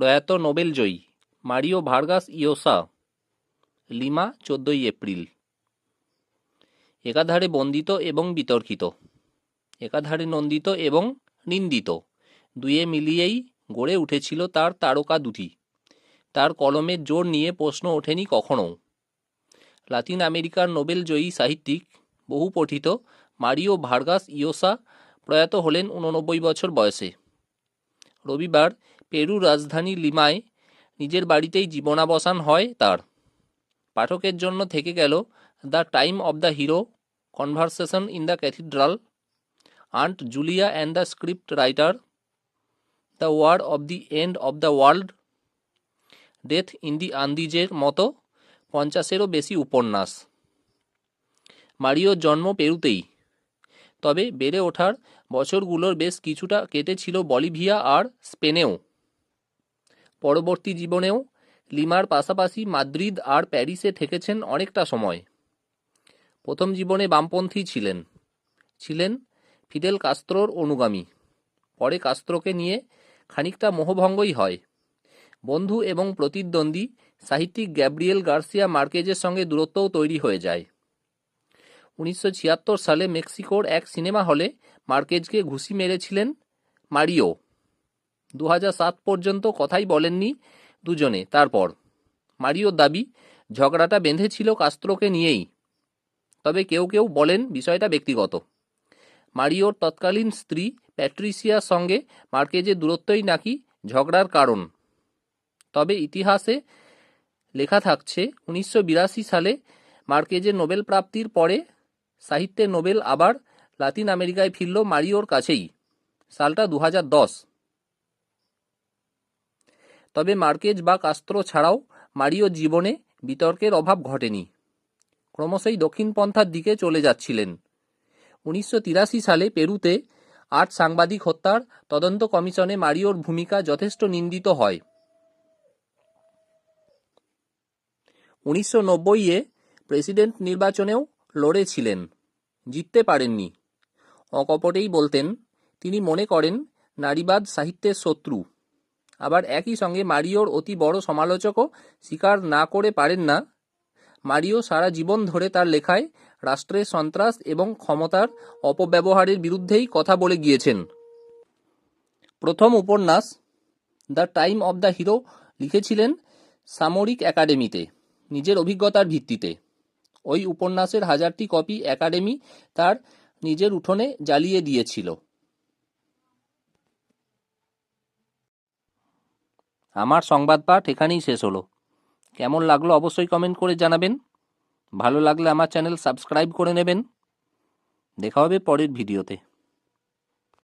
প্রয়াত নোবেলজয়ী Mario Vargas Llosa, Lima চোদ্দই এপ্রিল। একাধারে বন্দিত এবং বিতর্কিত। একাধারে নন্দিত এবং নিন্দিত। দুয়ে মিলিয়েই গড়ে উঠেছিল তার তারকা দুটি। তার কলমের জোর নিয়ে প্রশ্ন ওঠেনি কখনো লাতিন আমেরিকার নোবেলজয়ী সাহিত্যিক বহু পঠিত মারিও ভার্গাস ইয়োসা প্রয়াত হলেন উননব্বই বছর বয়সে। রবিবার পেরু রাজধানী লিমায় নিজের বাড়িতেই জীবনাবসান হয় তার। পাঠকের জন্য থেকে গেল the time of the hero, conversation in the cathedral, aunt Julia and the script writer, the war of the end of the world, death in the আন্দিজের মতো পঞ্চাশেরও বেশি উপন্যাস। মারিওর জন্ম পেরুতেই, তবে বেড়ে ওঠার বছরগুলোর বেশ কিছুটা কেটেছিল বলিভিয়া আর স্পেনেও। পরবর্তী জীবনেও লিমার পাশাপাশি মাদ্রিদ আর প্যারিসে থেকেছেন অনেকটা সময়। প্রথম জীবনে বামপন্থী ছিলেন। ছিলেন ফিদেল কাস্ত্রোর অনুগামী। পরে কাস্ত্রোকে নিয়ে খানিকটা মোহভঙ্গই হয়। বন্ধু এবং প্রতিদ্বন্দ্বী সাহিত্যিক গ্যাব্রিয়েল গার্সিয়া মার্কেজের সঙ্গে দূরত্বও তৈরি হয়ে যায়। উনিশশো ছিয়াত্তর সালে মেক্সিকোর এক সিনেমা হলে মার্কেজকে ঘুষি মেরেছিলেন মারিও। দু হাজার সাত পর্যন্ত কথাই বলেননি দুজনে। তারপর মারিওর দাবি, ঝগড়াটা বেঁধেছিল কাস্ত্রোকে নিয়েই। তবে কেউ কেউ বলেন বিষয়টা ব্যক্তিগত। মারিওর তৎকালীন স্ত্রী প্যাট্রিসিয়ার সঙ্গে মার্কেজের দূরত্বই নাকি ঝগড়ার কারণ। তবে ইতিহাসে লেখা থাকছে, উনিশশো বিরাশি সালে মার্কেজের নোবেল প্রাপ্তির পরে সাহিত্যের নোবেল আবার লাতিন আমেরিকায় ফিরল মারিওর কাছেই, সালটা দু হাজার দশ। তবে মার্কেজ বা কাস্ত্র ছাড়াও মারিও জীবনে বিতর্কের অভাব ঘটেনি। ক্রমশই দক্ষিণপন্থার দিকে চলে যাচ্ছিলেন। উনিশশো তিরাশি সালে পেরুতে আট সাংবাদিক হত্যার তদন্ত কমিশনে মারিওর ভূমিকা যথেষ্ট নিন্দিত হয়। উনিশশো নব্বইয়ে প্রেসিডেন্ট নির্বাচনেও লড়েছিলেন। জিততে পারেননি। অকপটেই বলতেন, তিনি মনে করেন নারীবাদ সাহিত্যের শত্রু। আবার একই সঙ্গে মারিওর অতি বড় সমালোচকও স্বীকার না করে পারেন না। মারিও সারা জীবন ধরে তার লেখায় রাষ্ট্রের সন্ত্রাস এবং ক্ষমতার অপব্যবহারের বিরুদ্ধেই কথা বলে গিয়েছেন। প্রথম উপন্যাস, the time of the hero লিখেছিলেন সামরিক একাডেমিতে, নিজের অভিজ্ঞতার ভিত্তিতে। ওই উপন্যাসের হাজারটি কপি একাডেমি তার নিজের উঠোনে জ্বালিয়ে দিয়েছিল। আমার সংবাদ পাঠ এখানেই শেষ হলো। কেমন লাগল অবশ্যই কমেন্ট করে জানাবেন। ভালো লাগলে আমার চ্যানেল সাবস্ক্রাইব করে নেবেন। দেখা হবে পরের ভিডিওতে